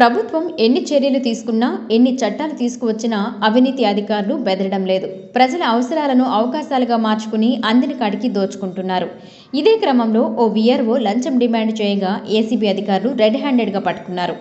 ప్రభుత్వం ఎన్ని చర్యలు తీసుకున్నా ఎన్ని చట్టాలు తీసుకువచ్చినా అవినీతి అధికారులు బెదరడం లేదు. ప్రజల అవసరాలను అవకాశాలుగా మార్చుకుని అందిన కాడికి దోచుకుంటున్నారు. ఇదే క్రమంలో ఓ వీఆర్ఓ లంచం డిమాండ్ చేయగా ఏసీబీ అధికారులు రెడ్ హ్యాండెడ్గా పట్టుకున్నారు.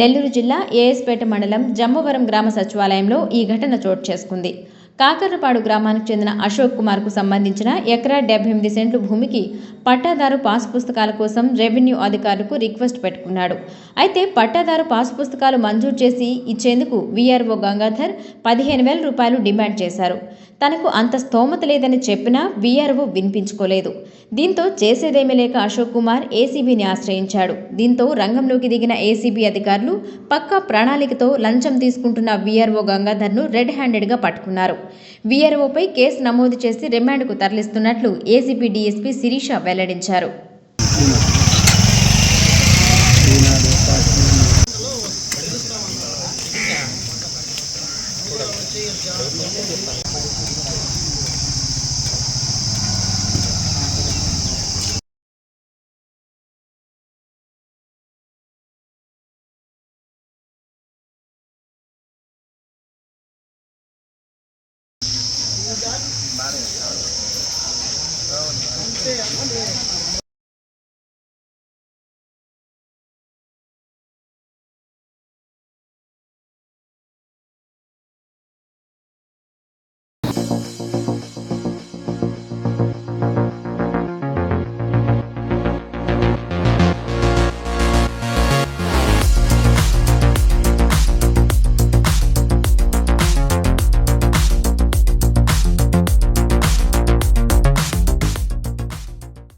నెల్లూరు జిల్లా ఏఎస్పేట మండలం జమ్మవరం గ్రామ సచివాలయంలో ఈ ఘటన చోటు చేసుకుంది. కాకర్రపాడు గ్రామానికి చెందిన అశోక్ కుమార్కు సంబంధించిన ఎకరా డెబ్బై ఎనిమిది సెంట్లు భూమికి పట్టాదారు పాస్ పుస్తకాల కోసం రెవెన్యూ అధికారులకు రిక్వెస్ట్ పెట్టుకున్నాడు. అయితే పట్టాదారు పాస్ పుస్తకాలు మంజూరు చేసి ఇచ్చేందుకు వీఆర్ఓ గంగాధర్ పదిహేను వేల రూపాయలు డిమాండ్ చేశారు. తనకు అంత స్తోమత లేదని చెప్పినా వీఆర్ఓ వినిపించుకోలేదు. దీంతో చేసేదేమీ లేక అశోక్ కుమార్ ఏసీబీని ఆశ్రయించాడు. దీంతో రంగంలోకి దిగిన ఏసీబీ అధికారులు పక్కా ప్రణాళికతో లంచం తీసుకుంటున్న వీఆర్ఓ గంగాధర్ను రెడ్ హ్యాండెడ్గా పట్టుకున్నారు. వీఆర్ఓపై కేసు నమోదు చేసి రిమాండ్కు తరలిస్తున్నట్లు ఏసీబీ డీఎస్పీ శిరీష వెల్లడించారు. అంతే